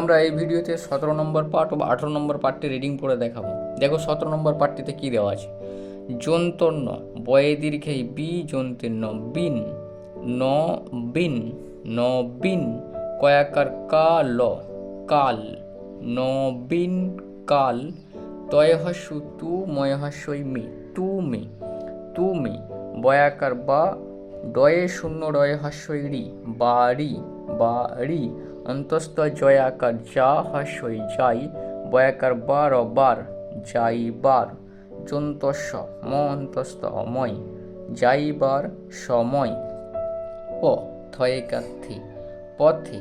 আমরা এই ভিডিওতে সতেরো নম্বর পার্ট বা আঠেরো নম্বর পার্টটি রিডিং পড়ে দেখাবো। দেখো সতেরো নম্বর পার্টটিতে কী দেওয়া আছে? যন্তন্য, বয়ে দীর্ঘে বি যন্তীর্ণ, বিন, ন বিন ন বিন, কয়াকার কাল কাল, ন বিন, কাল তয় হস্যু তু ময় হস্যই মি তুমি তুমি বয়াকার বা, ডয়ে শূন্য ডয়ে হস্যই রি বাড়ি বাড়ি অন্তস্থ জয়াকার যা হস্যই যাই। বয়াকার বার বার যাই বার। যন্তস্ব ম অন্তস্থ অময় যাইবার সময়। প থয়েকাথি পথে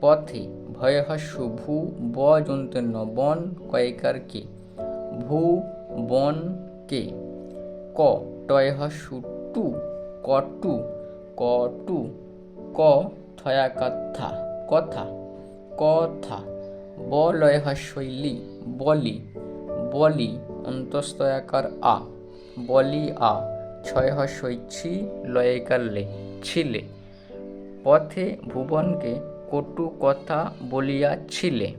পথে ভয়হস্যু ভূ ব যন্ত্রন্য বন কয়েকার কে? ভূ, বন, কে? ক টয়হস্যু টু কটু কটু, ক থয়াকাথা কথা কথা। বলয় শৈলী, বলি। বলি অন্তস্তয়াকার আ। বলি আ ছয় হস্যইছি লয়কার লে, ছিলে। পথে ভুবনকে কটু কথা বলিয়াছিলে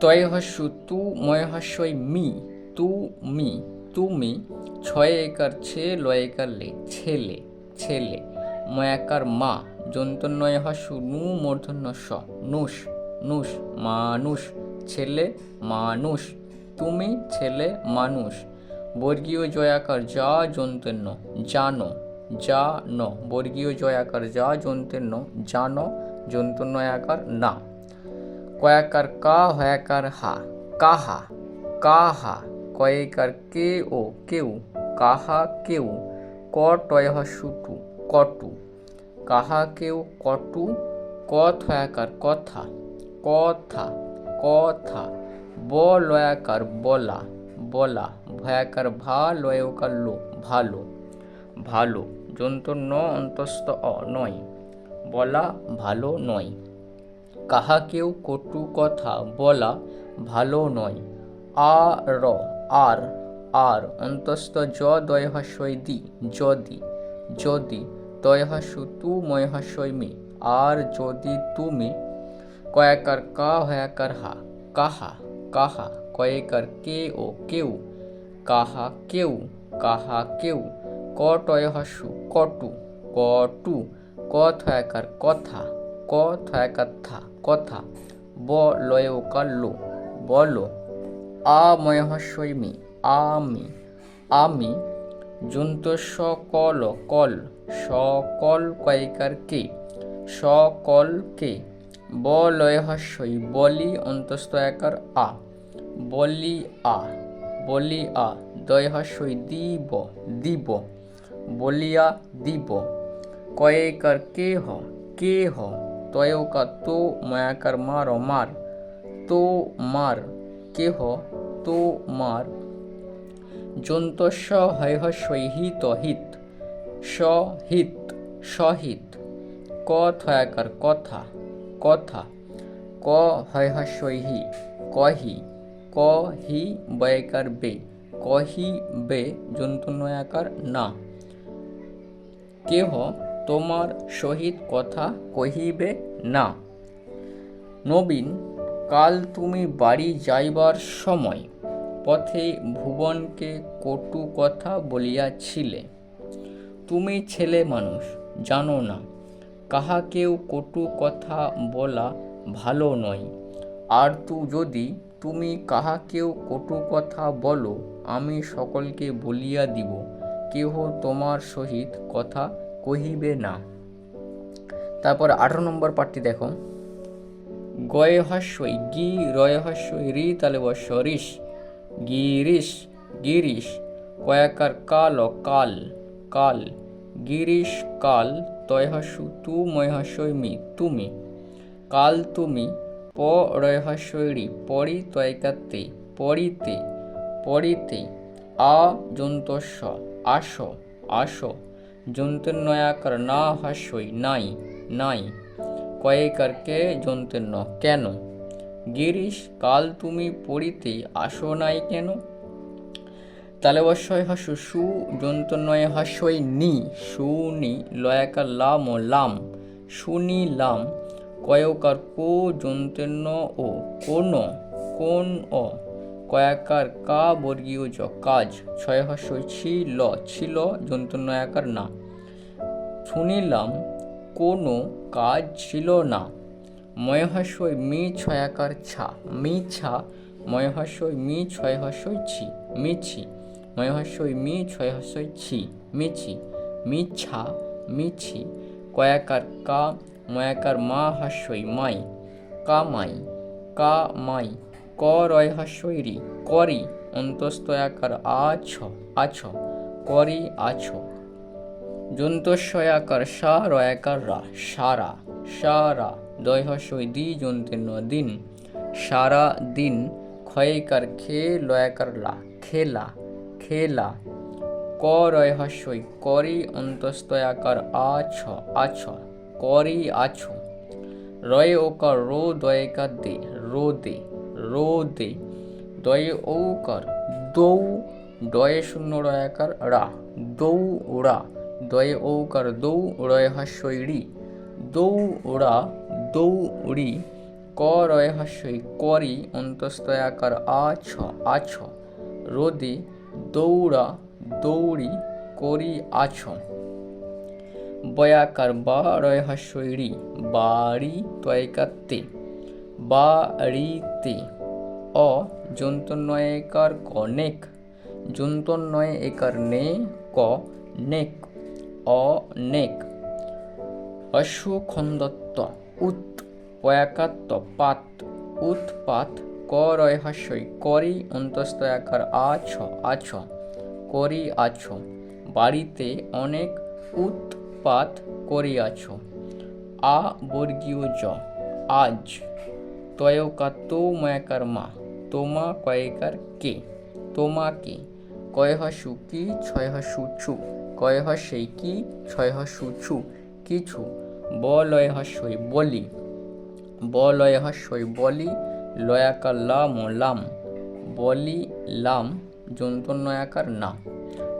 তয় হস্যু তু ময় হস্যই মি, তু মি তুমি ছয় একার ছে লয় একার লে, ছেলে ছেলে। ময়াকার মা যন্তন্নয় হস্যু নু মূর্ধন্য স নুষ নুষ, মানুষ, ছেলে, মানুষ, তুমি, ছেলে, মানুষ। বর্গীয় জয়াকার যা যন্তন্য, জানো যা ন বর্গীয় জয়াকার যা যন্তন্য, জানো, যন্তন্নয়াকার না। কয়াকার কা, হয়াকার হা, কাহা কাহা। কয়েকার কে ও কেউ, কাহা কেউ। ক টয় সুটু কটু। কাহা কেউ কটু ক থয়াকার কথা কথা কথা ব লয়াকার বলা বলা, ভয়াকার ভা লয়কার লো ভালো ভালো যন্ত্র ন অন্তস্থ অ, নয়, বলা ভালো নয়, কাহাকেও কটু কথা, বলা ভালো নয় আর আর আর, অন্তস্থ য, দয় হস্যই দি যদি যদি তয় হাস্যু তু ময় হস্যই মি। আর যদি তুমি কয়াকার কা হয়াকার হা, কাহা কাহা, কয়েকার কে ও কেউ, কাহা কেউ কাহা কেউ, ক টয় হাস্যু কটু কটু, ক থয়াকার কথা, ক থয়াকার থা কথা, ব লয় ওকার লো বলো আময় হস্যই মি আমি আমি যন্ত সকল, কল, সকল কয়িকার কে? সকল কে? ব হস্যই, বলি অন্তস্থ একার আ। বলি আ বলি আ, দয় হস্যই দিব দিব। বলিয়া দিব। কয়েকার কে হ? কে হ? তয়কা তো মায়াকার মার মার। তো মার। কেহ তো মার। যন্তস্ব হয়হ সহিত হিত সহিত সহিত। ক থয়াকার কথা কথা। ক হয়হ সহি কহি কহি বয়কার বে, কহি বে জন্তু নয়াকার না। কেহ তোমার সহিত কথা কহিবে না। নবীন, কাল তুমি বাড়ি যাইবার সময় পথে ভুবনকে কটু কথা বলিয়াছিলে। তুমি ছেলে মানুষ, জানো না, কাহাকেও কটু কথা বলা ভালো নয়। আর তু যদি তুমি কাহাকেও কটু কথা বলো, আমি সকলকে বলিয়া দিব, কেহ তোমার সহিত কথা কহিবে না। তারপর আঠারো নম্বর পাঠটি দেখো। গয়ে হস্যই, গি রয় হস্যই, রি তালে বস রিস গিরিশ গিরিশ, কয়াকার কাল ও কাল কাল। গিরিশ, কাল তয় হস্যু তু ময় হস্যই মি তুমি। কাল তুমি, প রয় পরি তয়কাতে পরিতে পরিতে। আ যন্তস্ব আস আস। যন্তন্নয়াকার না হাস্যই নাই নাই। কয়েকার কে যন্ত্রন্য কেন? গিরিশ, কাল তুমি পড়িতে আসো নাই কেন? তালে অবশ্যই হাস্য সু যন্ত্রণয় হাস্যই নি সুনি লয়াকার লাম ও লাম, শুনি লাম, কয়কার কো যন্ত্রের ন ও কোন কোন অ কয়াকার কা বর্গীয় জ কাজ, ছয় হস্যই ছিল ছিল আকার না শুনিলাম কোনো কাজ ছিল না। ময়হাস্যই মি ছয়াকার ছা, মি ছা ময়হাস্যই মি ছয় হস্যই ছি মিছি ময়হাস্যই মি ছয় হস্যই ছি মিছি মিছা মিছি কয়াকার কা, ময়াকার মা হাস্যই মাই কামাই কা মাই, ক রয় হাস্যই রি, করি, অন্তস্তয়াকার আছ আছ করি আছ যন্তস্বয়াকার সা, রয়াকার রা সারা সারা দয় হস্যই দি যন্তেন্য দিন সারা দিন ক্ষয়কার খে লয়াকার লা, খেলা খেলা। ক রয় হস্যই করি অন্তস্তয়াকার আছ আছ, করি আছ। রয় ওকার রো দয়কার দে রো দে রো দে দয়ে ঔকার দৌ ডয়ে শূন্য রয়াকার রা, দৌ রা। দয়ে ঔকার দৌ রয় রি, দৌ রা। দৌ রি ক রয় হাস্যই করি অন্তস্তয়াকার আছ আছ রোদে দৌড়া, দৌড়ি করি আছ বয়াকার বা রয় হাস্যই রি, বাড়ি তয়কাতে বাড়িতে। অ, যন্তন্নয়কার কনেক যন্তন্নয় একার নে, ক, নেক। অনেক অশ্বখন্দত্ত। উত পয়াকাত্ত উৎপাত ক হাস্যই করি অন্তস্থ আকার আছ আছ, করি আছ। বাড়িতে অনেক উৎপাত করিয়াছ। আ বর্গীয় জ। আজ তয়কা ময়াকার মা। তোমা কয়েকার কে? তোমাকে কয় হাসু কি ছয় হাসু ছু? কয় হাসেই কি ছয় হাসু ছু? কিছু ব লয় হাস্যই বলি। ব লয় হাস্যই বলি লয়াকার লাম ও লাম। বলি লাম যন্তন্নয়াকার না।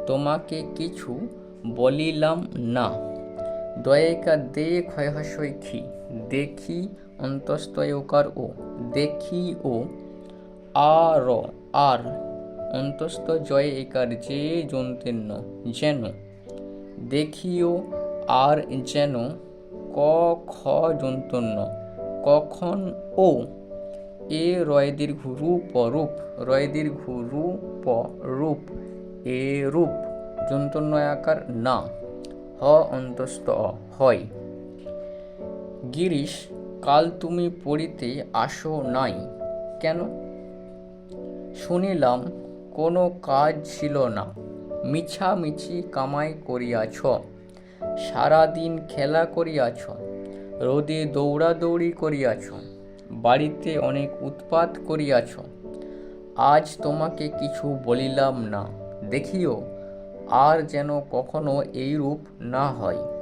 তোমাকে কিছু বলিলাম না। দয়েকা দে ক্ষয় হাস্যই খি দেখি অন্তস্তয়কার ও। দেখি ও। আর আর। অন্তস্থ জয় একার যে যন্তেন্য যেন। দেখিও আর যেন ক খ যন্তন্য কখন ও। এ রয় দীর্ঘ রূপ রূপ রয় দীর্ঘ রূপ রূপ এ রূপ যন্তন্য আকার না। হ অন্তস্থ হয়। গিরিশ, কাল তুমি পড়িতে আসো নাই। কেন? শুনিলাম, কোনো কাজ ছিল না। মিছামিছি কামাই করিয়াছ। সারাদিন খেলা করিয়াছ রোদে দৌড়াদৌড়ি করিয়াছ বাড়িতে অনেক উৎপাত করিয়াছ আজ তোমাকে কিছু বলিলাম না, দেখিও, আর যেন কখনো এইরূপ না হয়।